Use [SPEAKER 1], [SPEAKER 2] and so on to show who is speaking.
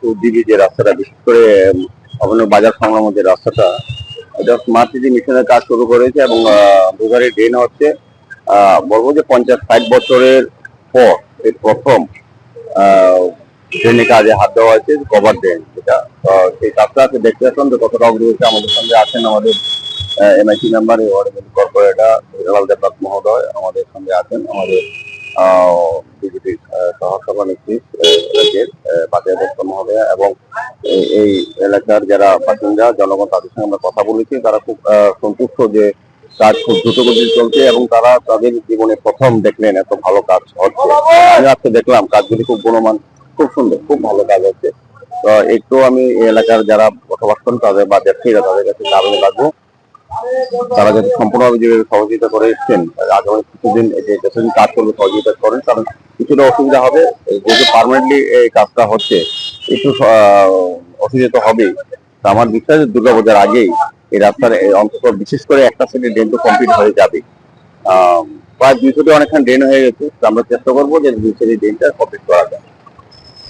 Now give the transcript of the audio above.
[SPEAKER 1] Two দিবি যে রাস্তাটা, বিশেষ করে অভিনব বাজার সংলগ্ন যে রাস্তাটা, এটা স্মার্ট সিটি মিশনের কাজ শুরু করেছে এবং দুধারে ড্রেন হচ্ছে বলব যে পঞ্চাশ ষাট বছরের পর এই প্রথম ড্রেনে কাজে হাত দেওয়া হয়েছে, কভার ড্রেন যেটা সেই কাজটা আছে, দেখতে আসলাম যে কতটা অগ্রগতি আমাদের সঙ্গে আছেন আমাদের MIC member corporator Hiralal Debnath মহোদয় আমাদের সঙ্গে আছেন, আমাদের বিজেপির এবং এলাকার যারা জনগণ তাদের আমরা কথা বলেছি। তারা খুব সন্তুষ্ট যে কাজ চলছে এবং তারা তাদের জীবনে প্রথম দেখলেন এত ভালো কাজ হচ্ছে। আমি আজকে দেখলাম কাজগুলি খুব গুণমান, খুব সুন্দর, খুব ভালো কাজ হচ্ছে। তো একটু আমি এলাকার যারা বসবাস করেন তাদের বা ব্যবসায়ীরা তাদের কাছে আবেদন রাখব। তারা যাতে সম্পূর্ণভাবে যেভাবে সহযোগিতা করে এসছেন, আগামী কিছুদিন যতদিন কাজ করবে সহযোগিতা করেন, কারণ কিছুটা অসুবিধা হবে। যেহেতু পার্মানেন্টলি এই কাজটা হচ্ছে, একটু অসুবিধা তো হবেই। আমার বিশ্বাস দুর্গাপূজার আগেই এই রাস্তার অন্তত বিশেষ করে একটা সাইডে ড্রেন তো কমপ্লিট হয়ে যাবে প্রায় দুই সাইডে অনেকখানি ড্রেন হয়ে গেছে। আমরা চেষ্টা করব যে দুই সাইডে ড্রেনটা কমপ্লিট করা যায়।